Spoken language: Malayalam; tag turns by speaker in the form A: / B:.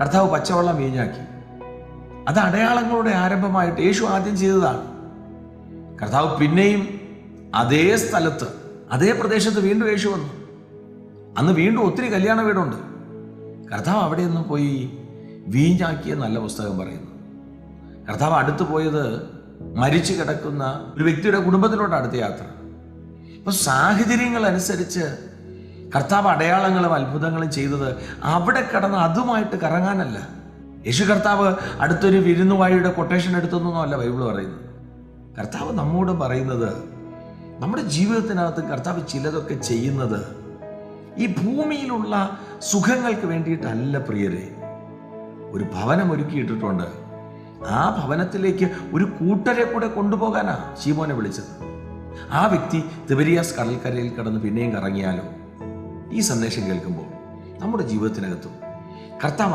A: കർത്താവ് പച്ചവെള്ളം വീഞ്ഞാക്കി. അത് അടയാളങ്ങളുടെ ആരംഭമായിട്ട് യേശു ആദ്യം ചെയ്തതാണ്. കർത്താവ് പിന്നെയും അതേ സ്ഥലത്ത് അതേ പ്രദേശത്ത് വീണ്ടും യേശു വന്നു. അന്ന് വീണ്ടും ഒത്തിരി കല്യാണ വീടുണ്ട്. കർത്താവ് അവിടെ നിന്ന് പോയി വീഞ്ഞാക്കിയ നല്ല പുസ്തകം പറയുന്നു. കർത്താവ് അടുത്ത് പോയത് മരിച്ചു കിടക്കുന്ന ഒരു വ്യക്തിയുടെ കുടുംബത്തിലോട്ട് അടുത്ത യാത്ര. അപ്പൊ സാഹചര്യങ്ങൾ അനുസരിച്ച് കർത്താവ് അടയാളങ്ങളും അത്ഭുതങ്ങളും ചെയ്തത് അവിടെ കടന്ന് അതുമായിട്ട് കറങ്ങാനല്ല. യേശു കർത്താവ് അടുത്തൊരു വിരുന്നുവാഴിയുടെ കൊട്ടേഷൻ എടുത്തൊന്നല്ല ബൈബിൾ പറയുന്നത്. കർത്താവ് നമ്മോട് പറയുന്നത് നമ്മുടെ ജീവിതത്തിനകത്ത് കർത്താവ് ചിലതൊക്കെ ചെയ്യുന്നത് ഈ ഭൂമിയിലുള്ള സുഖങ്ങൾക്ക് വേണ്ടിയിട്ടല്ല പ്രിയരെ. ഒരു ഭവനം ഒരുക്കിയിട്ടിട്ടുണ്ട്. ആ ഭവനത്തിലേക്ക് ഒരു കൂട്ടരെ കൂടെ കൊണ്ടുപോകാനാ ശീമോനെ വിളിച്ചത്. ആ വ്യക്തി തിബരിയാസ് കടൽക്കരയിൽ കടന്ന് പിന്നെയും കറങ്ങിയാലോ? ഈ സന്ദേശം കേൾക്കുമ്പോൾ നമ്മുടെ ജീവിതത്തിനകത്തും കർത്താവ്